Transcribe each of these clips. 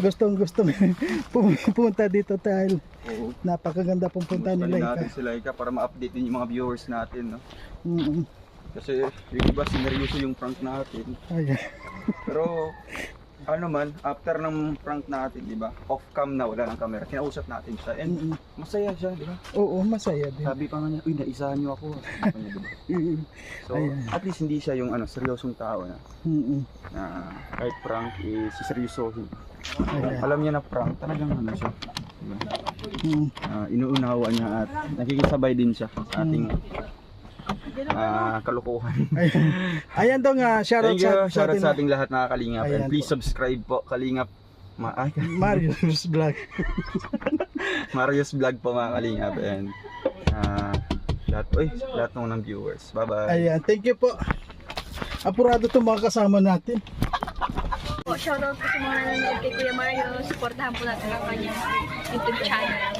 gustong gustong pumunta dito dahil Oo. napakaganda pong punta Gusto nila natin si Laika para ma-update din yung mga viewers natin. No? Mm, Kasi yung iba sineryoso yung prank natin. ayan. Pero ano man, after ng prank natin, di ba? Off cam na, wala ng camera. Kinausap natin siya. And Mm, masaya siya, di ba? Oo, masaya din. Sabi pa nga niya, uy, naisahan niyo ako. Sabi niya, di ba? Mm, So, Ayan. at least hindi siya yung ano, seryosong tao na, mm, na kahit prank, is siseryosohin. Ayan. Alam niya na prank, talagang ano siya. Diba? mm. Ah, inuunawa niya at nakikisabay din siya sa ating ah, kalukuhan. Ayan. Ayan daw nga, shoutout Thank you, sa, shoutout sa ating lahat mga kalingap. Ayan And please po. subscribe po, kalingap. Ma ay, Marius Vlog. Marius Vlog po mga kalingap. And ah, lahat, uy, lahat ng ng viewers. Bye-bye. Ayan, thank you po. Apurado itong mga kasama natin. Po, shoutout po sa mga nanonood kay Kuya Mario. Supportahan po natin ang kanyang YouTube channel.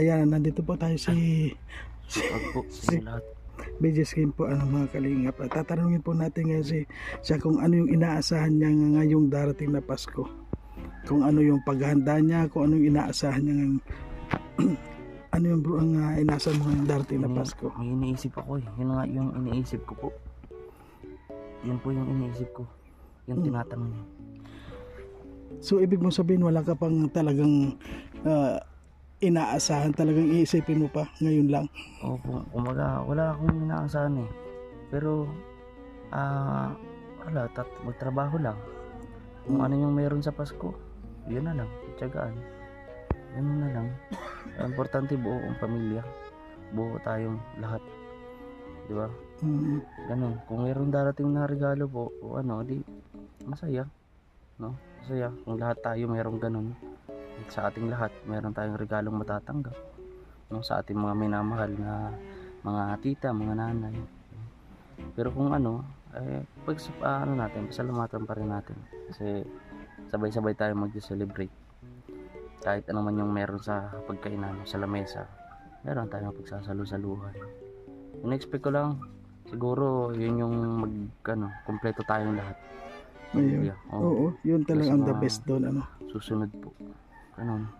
Ayan, nandito po tayo si po sa lahat. BJ Skin po ano mga kalingap. At tatanungin po natin ngayon si siya kung ano yung inaasahan niya ng ngayong darating na Pasko. Kung ano yung paghahanda niya, kung ano yung inaasahan niya ng ano yung bro ang uh, inaasahan mo ngayong darating na Pasko. May iniisip ako eh. Yun nga yung iniisip ko po. Yun po yung iniisip ko. Yung Hmm. tinatanong niya. So ibig mong sabihin wala ka pang talagang ah, inaasahan, talagang iisipin mo pa ngayon lang. Opo, kumaga wala akong inaasahan eh. Pero, ah, wala, tat magtrabaho lang. Kung ano yung meron sa Pasko, yun na lang, tsagaan. Yun na lang. Ang importante buo ang pamilya. Buo tayong lahat. Di ba? Mm, Ganun. Kung meron darating na regalo po, o ano, di masaya. No? Masaya. Kung lahat tayo meron ganun. Sa ating lahat, meron tayong regalong matatanggap. No? Sa ating mga minamahal na mga tita, mga nanay. Pero kung ano, eh, pag ah, ano natin, pasalamatan pa rin natin. Kasi sabay-sabay tayo mag-celebrate. Kahit ano man yung meron sa pagkainan, sa lamesa, meron tayong pagsasalu-saluhan. In-expect ko lang, siguro yun yung mag, ano, kompleto tayong lahat. Ayun. Yeah, oo. Oo, yun talagang the Mas, ah, best doon ano. Susunod po. Ganun.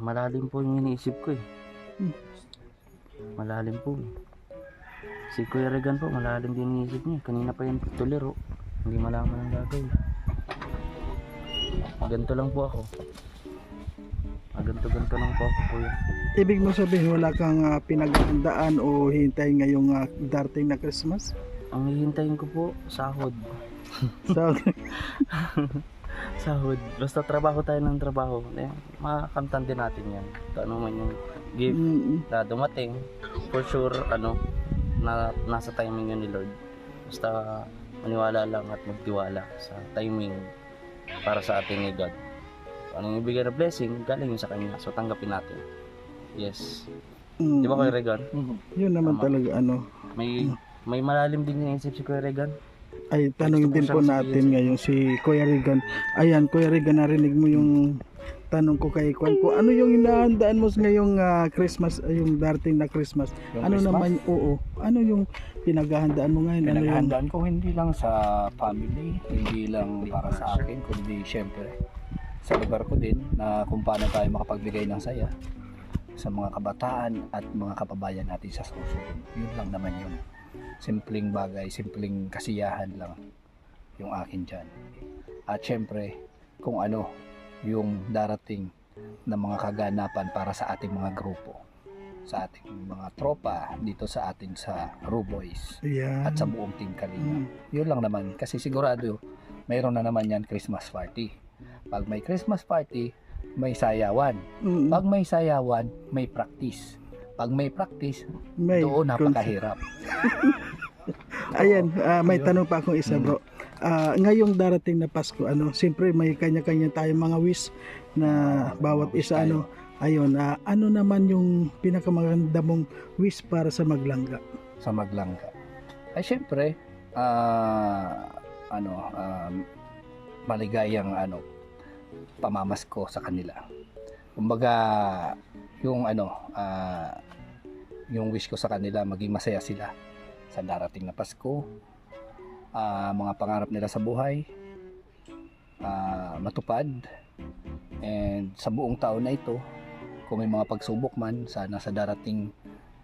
Malalim po yung iniisip ko eh. Hmm. Malalim po eh. Si Kuya Regan po, malalim din iniisip niya. Kanina pa yung tuliro. Hindi malaman ang gagawin. Ganto lang po ako. Ganto-ganto lang po ako, Kuya. Ibig mo sabihin wala kang uh, pinaghandaan o hintay ngayong ah, darating na Christmas? Ang hihintayin ko po, sahod. So, Sahod. Basta trabaho tayo ng trabaho. Eh, makakamtan din natin yan. Ano man yung gift mm, na dumating, for sure, ano, na, nasa timing yun ni Lord. Basta maniwala lang at magtiwala sa timing para sa ating ni God. Kung anong ibigay na blessing, galing yun sa Kanya. So, tanggapin natin. Yes. mm, Di ba, Kuya Regan? Yun naman Tama. talaga ano. May may malalim din yung isip si Kuya Regan. Ay, tanongin din po natin ngayon si Kuya Regan. Ayan, Kuya Regan, narinig mo yung tanong ko kay Kwan ko. Ano yung inahandaan mo sa ngayong ah, Christmas, ah, yung darating na Christmas? Yung ano Christmas, naman, oo. Ano yung pinaghahandaan mo ngayon? Ano yung, Pinaghandaan ko hindi lang sa family, hindi lang para sa akin, kundi syempre sa lugar ko din na kung paano tayo makapagbigay ng saya sa mga kabataan at mga kababayan natin sa susunod. Yun lang naman yun. Simpleng bagay, simpleng kasiyahan lang yung akin dyan. At syempre, kung ano yung darating na mga kaganapan para sa ating mga grupo sa ating mga tropa dito sa atin sa Ruboys Ayan. at sa buong team Kalinga. Mm. Yun lang naman kasi sigurado mayroon na naman yan Christmas party. Pag may Christmas party, may sayawan. Mm, Pag may sayawan, may practice. Pag may practice, may doon napakahirap. Ayan, ah, may Ayun. tanong pa akong isa Mm. bro. ah, ngayong darating na Pasko, ano, siyempre may kanya-kanya tayong mga wish na bawat isa, ano, ayun, ah, ano naman yung pinakamaganda mong wish para sa maglangga? sa maglangga. Ay syempre, ah, ano, um, maligayang ano, pamamasko sa kanila. Kumbaga, yung ano, ah, yung wish ko sa kanila, maging masaya sila sa darating na Pasko, ah, mga pangarap nila sa buhay, ah, matupad, and sa buong taon na ito, kung may mga pagsubok man, sana sa darating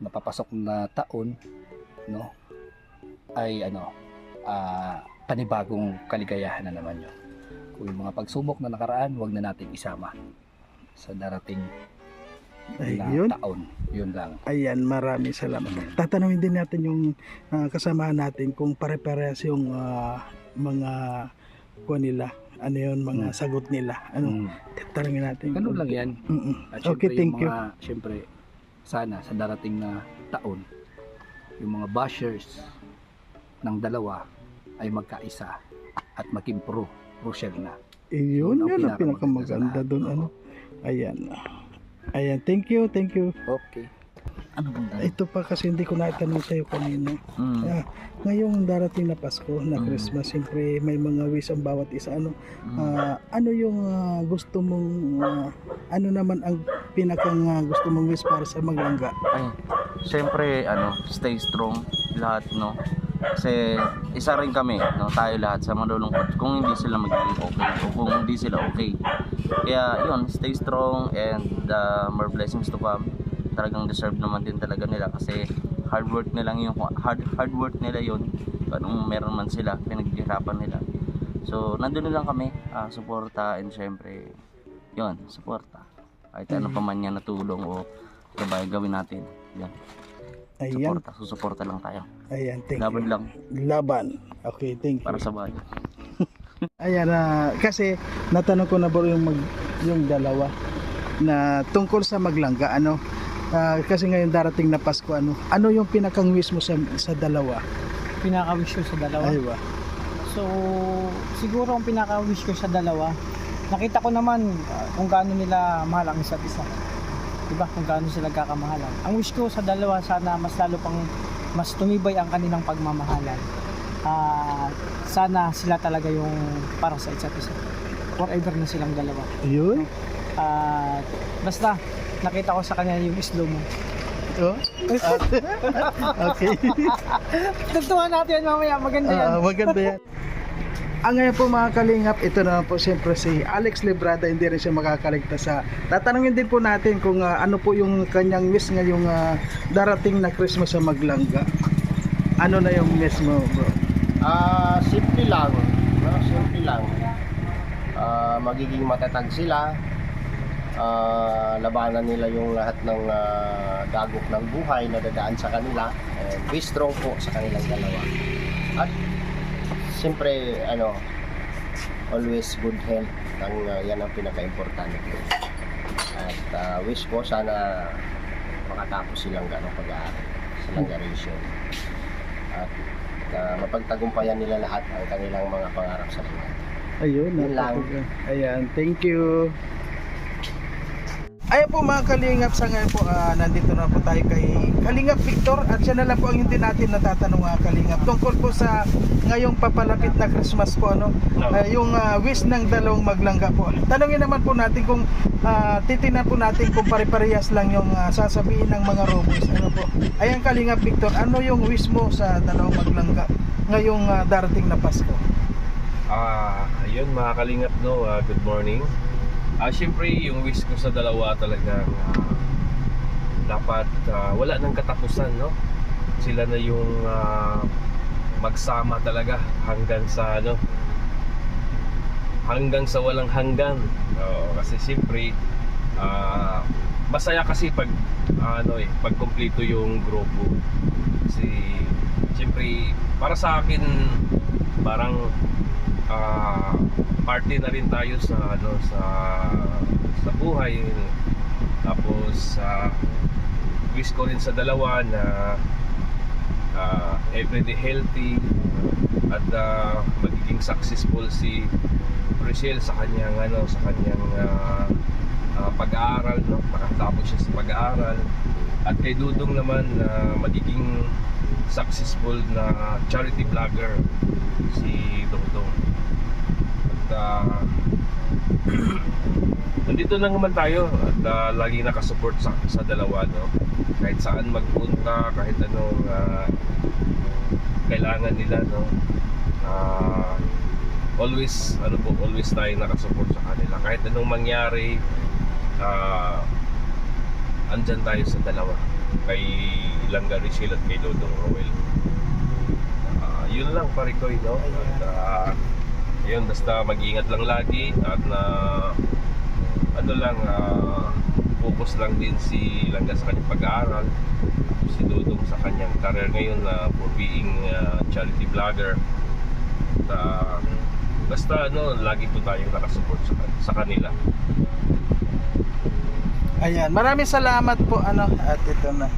napapasok na taon, no, ay ano, ah, panibagong kaligayahan na naman yun. Kung yung mga pagsubok na nakaraan, wag na natin isama sa darating Ay, na yun. taon. Yun lang. Ayan, maraming salamat. Tatanungin din natin yung ah, kasamahan natin kung pare-parehas yung ah, mga kuha nila. Ano yun, mga Mm. sagot nila. Ano, Mm. tatanungin natin. Ganun lang yan. Mm-mm. At Okay, syempre, thank yung you. mga, Syempre, sana sa darating na taon, yung mga bashers ng dalawa ay magkaisa at maging pro, Rochelle na. Iyon, Yun yun ang pinakamaganda doon. Ano. Ayan. Ayan, thank you, thank you. Okay. Ano bang? Ito pa kasi hindi ko natanong sa'yo kanina. Mm. Ah, ngayong darating na Pasko, na Mm. Christmas, siyempre may mga wish ang bawat isa. Ano, Mm. Ah, ano yung ah, gusto mong, ah, ano naman ang pinakang ah, gusto mong wish para sa maglangga? Ay, syempre, ano, stay strong lahat, no? Kasi isa rin kami, no, tayo lahat sa malulungkot kung hindi sila magiging okay o kung hindi sila okay. Kaya yun, stay strong and uh, more blessings to come. Talagang deserve naman din talaga nila kasi hard work nila yung hard hard work nila yun. Anong meron man sila, pinaghirapan nila. So, nandun lang kami, ah, suporta and syempre, yun, suporta. Kahit ano pa man yan na tulong o gabay gawin natin. Yan, Ayan, suporta, susuporta lang tayo. Ayan, thank Laban you. lang Laban. Okay, thank you. para sa bayan. Ayan, ah, kasi natanong ko na bro yung, mag, yung dalawa na tungkol sa maglangga, ano? Ah, kasi ngayon darating na Pasko, ano? Ano yung pinakang wish mo sa, sa dalawa? pinaka-wish ko sa dalawa. Ay ba? So, siguro ang pinaka-wish ko sa dalawa, nakita ko naman uh, kung gaano nila mahal ang isa't isa. Diba? Kung gaano sila kakamahalan. Ang wish ko sa dalawa, sana mas lalo pang mas tumibay ang kanilang pagmamahalan. Ah, sana sila talaga yung para sa isa't isa. Forever na silang dalawa. Yun? At basta, nakita ko sa kanya yung slow mo. Oh? okay. Tugtungan natin yan mamaya, maganda yan. Ah, maganda yan. Ang ngayon po mga kalingap, ito na po siyempre si Alex Librada, hindi rin siya makakaligtas sa. Tatanungin din po natin kung ah, ano po yung kanyang miss ngayong ah, darating na Christmas sa Maglangga. Ano na yung miss mo, bro? Ah, simple lang. No? Simple lang. Ah, magiging matatag sila. Ah, labanan nila yung lahat ng ah, dagok ng buhay na dadaan sa kanila. And be strong po sa kanilang dalawa. At siyempre, ano, always good health. Ang, ah, yan ang pinaka-importante ko. At ah, wish ko sana makatapos silang gano'ng pag-aaral sa Langaration. At uh, mapagtagumpayan nila lahat ang kanilang mga pangarap sa buhay. Ayun, Yun lang. Ayan, thank you. Ayan po mga kalingap sa ngayon po ah, nandito na po tayo kay Kalingap Victor. At siya na lang po ang hindi natin natatanong mga kalingap tungkol po sa ngayong papalapit na Christmas po ano? Ah, yung ah, wish ng dalawang maglangga po. Tanongin naman po natin kung uh, titingnan po natin kung pare-parehas lang yung ah, sasabihin ng mga robos ano po? Ayan Kalingap Victor ano yung wish mo sa dalawang maglangga ngayong ah, darating na Pasko? Ah, ayun mga kalingap no, ah, good morning. Ah, syempre yung wish ko sa dalawa talagang ah, dapat ah, wala nang katapusan no. Sila na yung ah, magsama talaga hanggang sa ano hanggang sa walang hanggan. Oo, kasi syempre ah, masaya kasi pag ano eh, pag kumpleto yung grupo. Kasi syempre para sa akin parang ah party na rin tayo sa ano sa sa buhay. Tapos sa wish ko rin sa dalawa na ah, everyday healthy at ah, magiging successful si Rachel sa kanyang ano sa kanyang ah, ah, pag-aaral no? Nakatapos siya sa pag-aaral. At kay Dudong naman na magiging successful na charity vlogger si Dudong ah, nandito lang naman tayo at ah, lagi nakasupport sa, sa dalawa no? Kahit saan magpunta kahit anong ah, kailangan nila no? Ah, always ano po always tayo nakasupport sa kanila. Kahit anong mangyari ah andyan tayo sa dalawa. Kay Langga Richel at kay Dodong Roel Ah, yun lang parikoy no? At ah, yun basta mag-ingat lang lagi at na ano lang ah, focus lang din si Langga sa kanyang pag-aaral si Dudong sa kanyang career ngayon na for being ah, charity vlogger at ah, basta ano lagi po tayong nakasupport sa, sa kanila Ayan, maraming salamat po ano at ito na.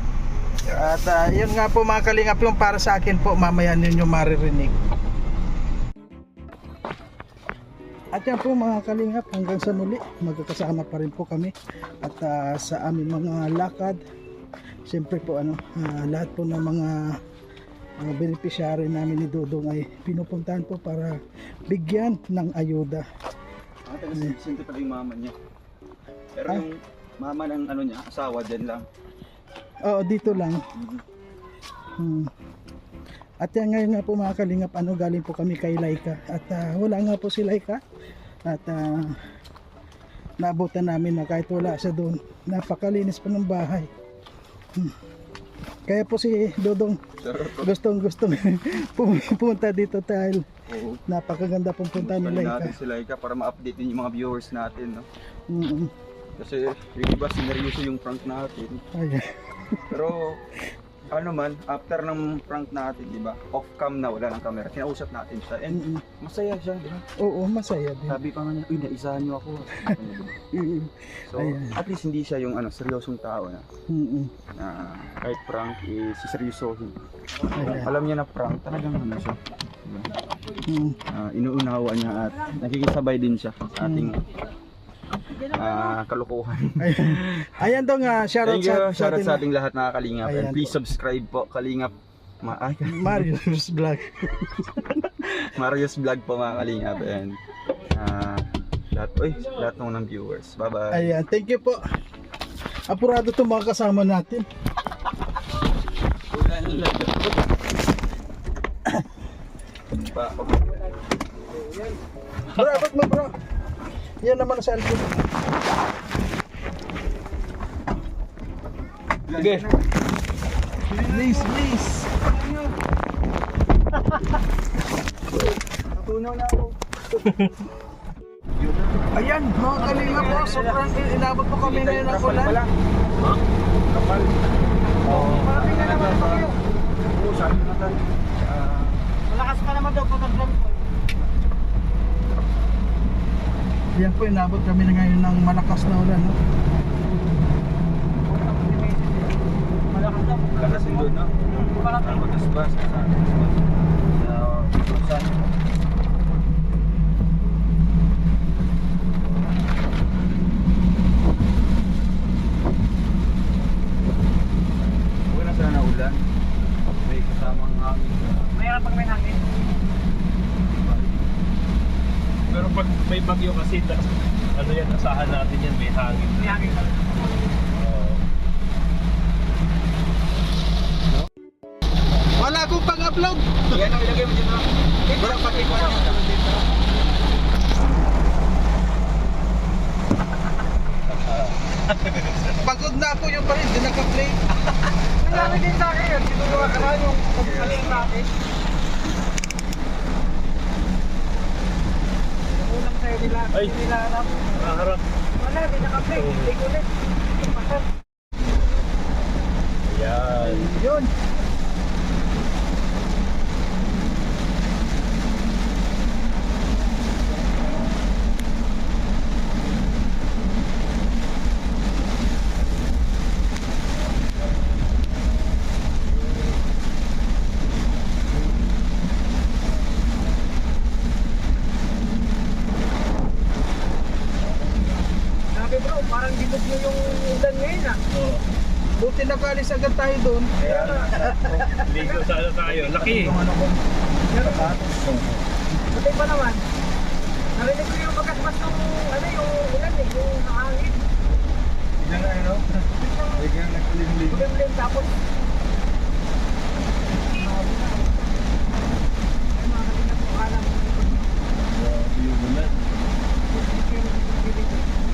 At ah, yun nga po mga kalingap yung para sa akin po mamaya ninyo maririnig. At yan po mga kalingap hanggang sa muli magkakasama pa rin po kami at ah, sa aming mga lakad siyempre po ano ah, lahat po ng mga mga beneficiary namin ni Dudong ay pinupuntahan po para bigyan ng ayuda. Ate, kasi siyempre pala yung mama niya. Pero Ah. yung mama ng ano niya, asawa dyan lang. Oo, dito lang. Hmm. At yan ngayon nga po mga kalingap, ano galing po kami kay Laika. At ah, wala nga po si Laika. At ah, naabutan namin na kahit wala siya doon, napakalinis po ng bahay. Hmm. Kaya po si Dodong gustong gustong pumunta dito dahil Oo. napakaganda pong punta ni Laika. natin si Laika para ma-update din yung mga viewers natin. No? Mm Kasi yung iba sineryoso yung prank natin. Ayan. Pero ano man, after ng prank natin, di ba? Off cam na, wala ng camera. Kinausap natin siya. And Mm-mm. masaya siya, di ba? Oo, masaya din. Sabi pa nga niya, uy, naisahan niyo ako. Mm-mm. so, Ayan. at least hindi siya yung ano, seryosong tao na, Mm-mm. na kahit prank, eh, siseryosohin. Ayan. Alam niya na prank, talagang ano siya. Diba? Mm. Ah, inuunawa niya at nakikisabay din siya sa ating ah, kalokohan. Ayan. Ayan daw nga, shoutout Thank you, sa, shoutout sa atin- ating lahat mga kalingap. Ayan And please po. subscribe po, kalingap. Ma ay, Mario's Vlog. Marius Vlog po mga kalingap. And ah, lahat, uy, lahat ng ng viewers. Bye-bye. Ayan, thank you po. Apurado itong mga kasama natin. Pa- Bro, abot mo bro. Yan naman sa cellphone. Sige. Please, please. Natunaw na ako. Ayan, mga kalinga po. Sobrang inabot po kami ngayon ng ulan. Kapal. Oo. Na naman po kayo. Oo, sabi na. Ah, Malakas pa naman daw po ng drum. Yan po, inabot kami na ngayon ng malakas na ulan. No? Malakas daw. Lakas yung doon, no? Malakas. Sa Batasbas, sa Batasbas. Sa Tusan. Huwag na sana ulan. May kasamang hangin. Mayroon pag may hangin. pero pag may bagyo kasi da- ano yan asahan natin yan may hangin May hangin. Oo. Wala akong pang-upload. Yan ang ilagay mo dito. Wala pati ko na. Pagod na ako yung pa rin, di naka-play. Nangyari din sa akin yun. Sinugawa ka na yung natin. Yung unang sa'yo nila. Ay. Hindi nila alam. Nakaharap. Wala, di naka-play. Hindi ulit. Pasal. Yan. Yun. Ligo sana tayo. Laki. Buti pa naman. Narinig ko yung pagkasmas ng ano yung ulan eh, yung hangin. Biglang ano? Biglang nagkulimlim. Ulan tapos Lakas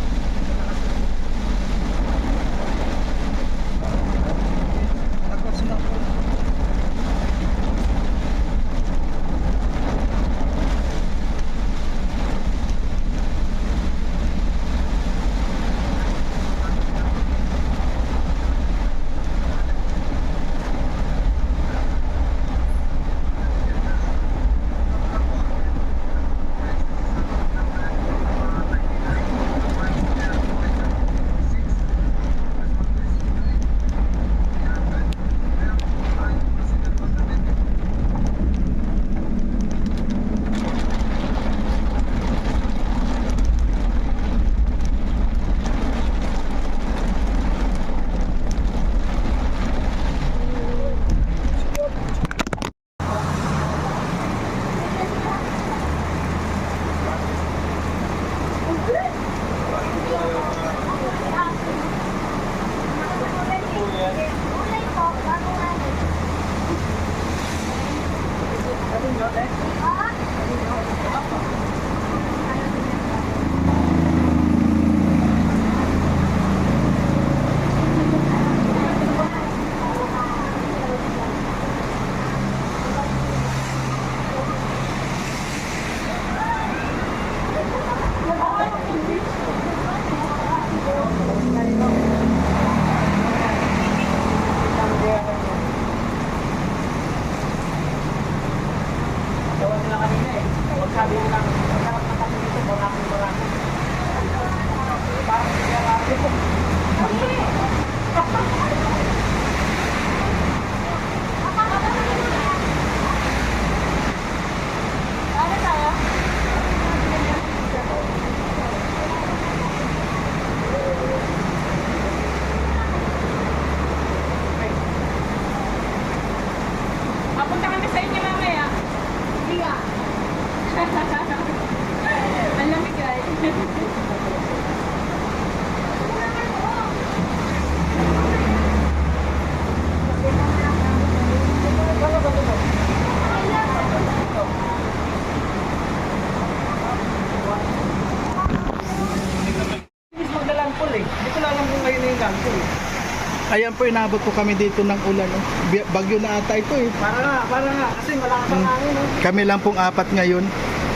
Ayan po, inabot po kami dito ng ulan. Oh. Bi- Bagyo na ata ito eh. Para nga, para nga. Kasi malakas ang hangin eh. Kami lang pong apat ngayon.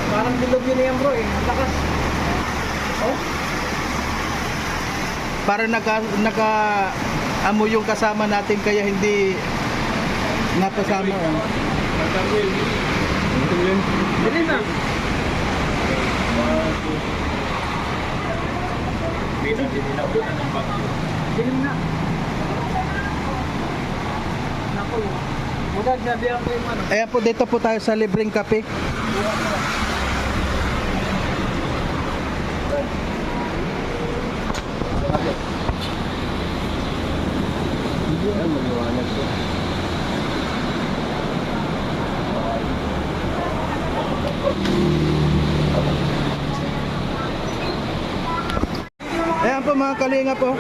Parang bilog yun yan bro eh. Ang lakas. Oh, Para naka, naka amo yung kasama natin kaya hindi napasama. Oh. Dili na. Dilim na. Naku. Mudad na biya ko. Ayan po, dito po tayo sa libreng kape. Ayan po mga kalinga po.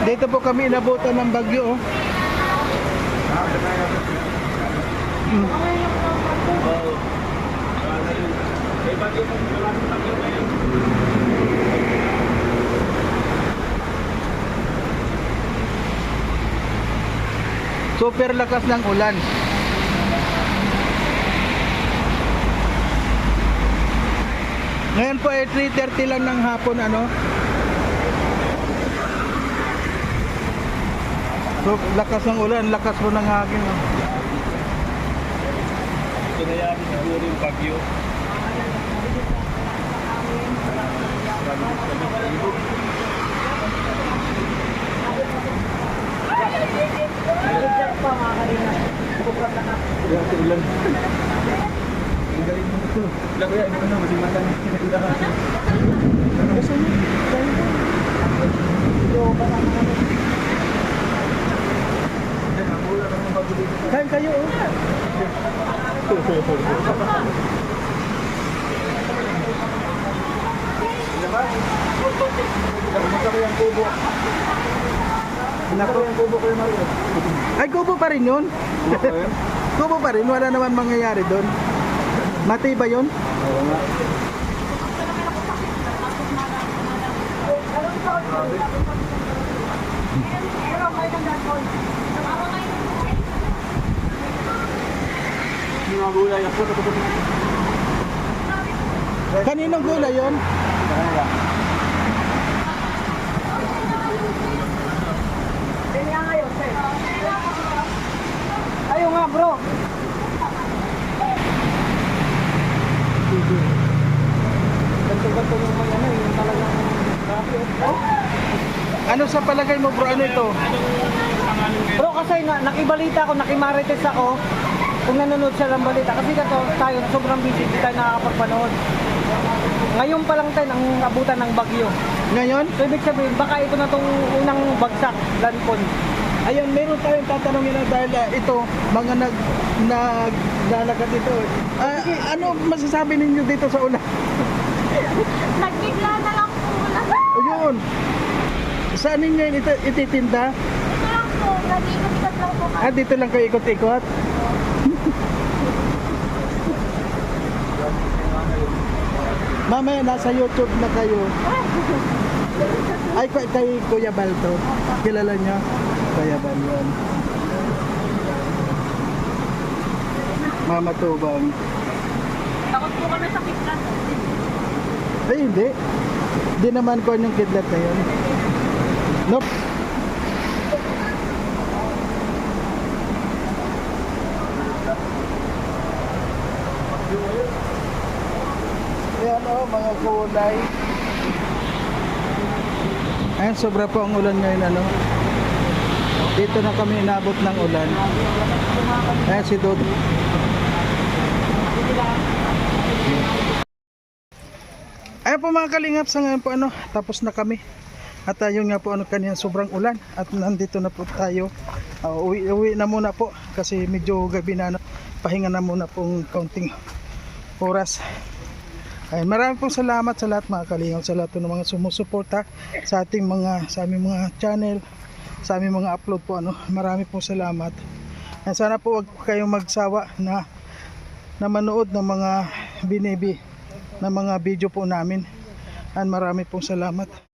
Dito po kami inabutan ng bagyo. Oh. Super lakas ng ulan. Ngayon po ay 3.30 lang ng hapon ano. So lakas ng ulan, lakas po ng hangin. Oh. Ito na yan siguro yung bagyo. Ang galing mo ito. Kaya ito na, masimatang Gusto mo? Kain kayo oh. Ay, kubo pa rin yun. kubo pa rin, wala naman mangyayari doon. Matibay yun? Oo nga. Kaninong gulay yun? Ayaw nga bro. Ganto-ganto yung may ano, yung talagang grabe. Oh. Ano sa palagay mo bro? Ano ito? Bro kasi na, nakibalita ako, nakimarites ako kung nanonood siya ng balita. Kasi kato, tayo sobrang busy, hindi tayo nakakapagpanood. Ngayon pa lang tayo ang abutan ng bagyo. Ngayon? So ibig sabihin, baka ito na tong unang bagsak, landfall. Ayun, meron tayong tatanungin na dahil ah, ito, mga nag naglalakad dito. Ah, ano masasabi ninyo dito sa ulan? Nagbigla na lang po na. Ayun. Saan ninyo iti- ititinda? Ito lang po, nag-iikot lang po Ah, dito lang kayo ikot-ikot? Mamaya nasa YouTube na kayo. Ay, kay, kay Kuya Balto. Kilala niyo? Kuya Bal yun. Mama Tubang. Takot po kami sa kitlat. Ay, hindi. Hindi naman ko yung kidlat na yun. Nope. Yan o, mga kulay. Ayan, sobra po ang ulan ngayon, ano. Dito na kami inabot ng ulan. Ayan si Dod. Ayan po mga kalingap sa ngayon po ano, tapos na kami. At ayun nga po ano kanina sobrang ulan at nandito na po tayo. Uh, uwi, uwi na muna po kasi medyo gabi na ano, pahinga na muna pong kaunting oras. Ayun, marami pong salamat sa lahat mga kalingap, sa lahat ng mga sumusuporta sa ating mga sa aming mga channel, sa aming mga upload po ano. Marami pong salamat. Ayun, sana po wag kayong magsawa na na manood ng mga binibi ng mga video po namin. And marami pong salamat.